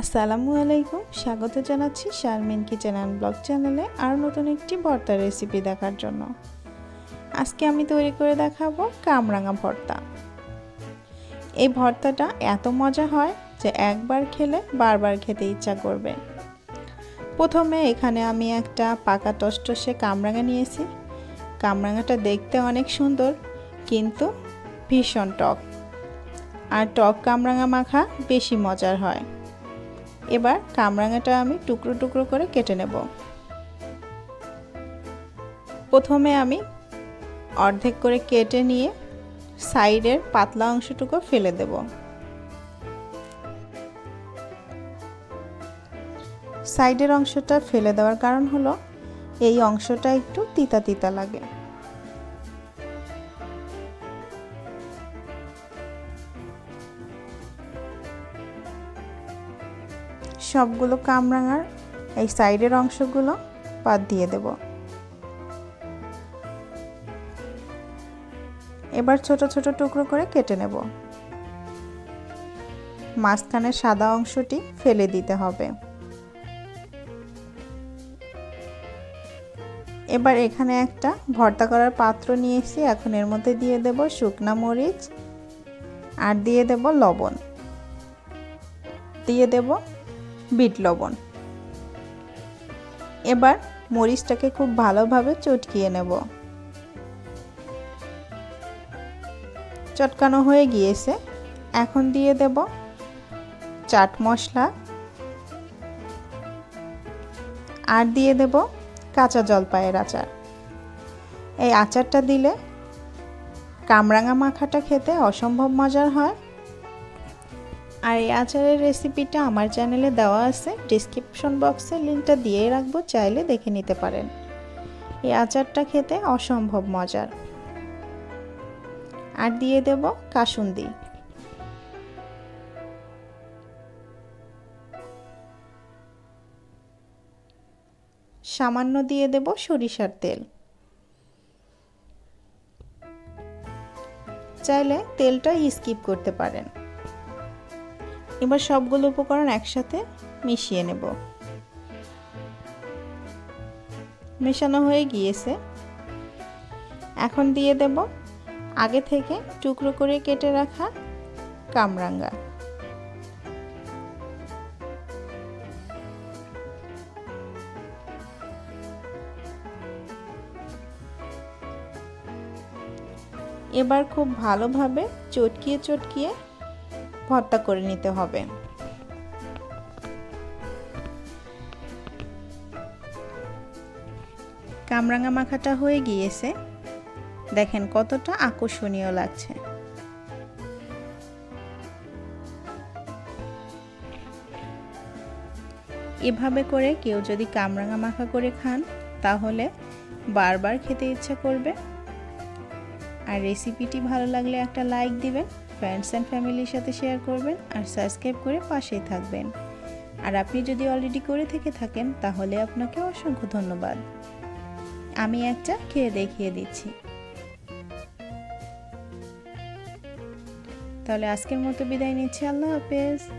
আসসালামু আলাইকুম। স্বাগত জানাচ্ছি শারমিন কিচেন অ্যান্ড ব্লগ চ্যানেলে আর নতুন একটি ভর্তা রেসিপি দেখার জন্য। আজকে আমি তৈরি করে দেখাবো কামরাঙা ভর্তা। এই ভর্তাটা এত মজা হয় যে একবার খেলে বারবার খেতে ইচ্ছা করবে। প্রথমে এখানে আমি একটা পাকা টসটসে কামরাঙা নিয়েছি। কামরাঙাটা দেখতে অনেক সুন্দর, কিন্তু ভীষণ টক। আর টক কামরাঙা মাখা বেশি মজার হয়। এবার কামরাঙাটা আমি টুকরো টুকরো করে কেটে নেব। প্রথমে আমি অর্ধেক করে কেটে নিয়ে সাইডের পাতলা অংশটুকু ফেলে দেব। সাইডের অংশটা ফেলে দেওয়ার কারণ হলো এই অংশটা একটু তিতা তিতা লাগে। সবগুলো কামরাঙার এই সাইডের অংশগুলো বাদ দিয়ে দেব। এবার ছোট ছোট টুকরো করে কেটে নেব। মাঝখানের সাদা অংশটি ফেলে দিতে হবে। এবার এখানে একটা ভর্তা করার পাত্র নিয়েছি এখন এর মধ্যে দিয়ে দেব শুকনা মরিচ আর দিয়ে দেব লবণ। দিয়ে দেব বিট লবণ। এবার মরিচটাকে খুব ভালোভাবে চটকিয়ে নেব। চটকানো হয়ে গিয়েছে। এখন দিয়ে দেব চাট মশলা। আর দিয়ে দেব কাঁচা জলপাইয়ের আচার। এই আচারটা দিলে কামরাঙা মাখাটা খেতে অসম্ভব মজার হয়। আর এই আচারের রেসিপিটা আমার চ্যানেলে দেওয়া আছে। ডিসক্রিপশন বক্সে লিঙ্কটা দিয়ে রাখব, চাইলে দেখে নিতে পারেন। এই আচারটা খেতে অসম্ভব মজার। আর দিয়ে দেব কাসুন্দি। সামান্য দিয়ে দেব সরিষার তেল। চাইলে তেলটা স্কিপ করতে পারেন। এবার সবগুলো উপকরণ একসাথে মিশিয়ে নেব। মেশানো হয়ে গিয়েছে। এখন দিয়ে দেব আগে থেকে টুকরো করে কেটে রাখা কামরাঙ্গা। এবার খুব ভালোভাবে চটকিয়ে চটকিয়ে ভর্তা করে নিতে হবে। কামরাঙা মাখাটা হয়ে গিয়েছে। দেখেন কতটা আকর্ষণীয় লাগছে। এভাবে করে কেউ যদি কামরাঙা মাখা করে খান, তাহলে বারবার খেতে ইচ্ছা করবে। আর রেসিপিটি ভালো লাগলে একটা লাইক দিবেন। ফ্রেন্ডস অ্যান্ড ফ্যামিলির সাথে শেয়ার করবেন আর সাবস্ক্রাইব করে পাশেই থাকবেন। আর আপনি যদি অলরেডি করে থেকে থাকেন, তাহলে আপনাকে অসংখ্য ধন্যবাদ। আমি একটা খেয়ে দেখিয়ে দিচ্ছি। তাহলে আজকের মতো বিদায় নিচ্ছি। আল্লাহ হাফেজ।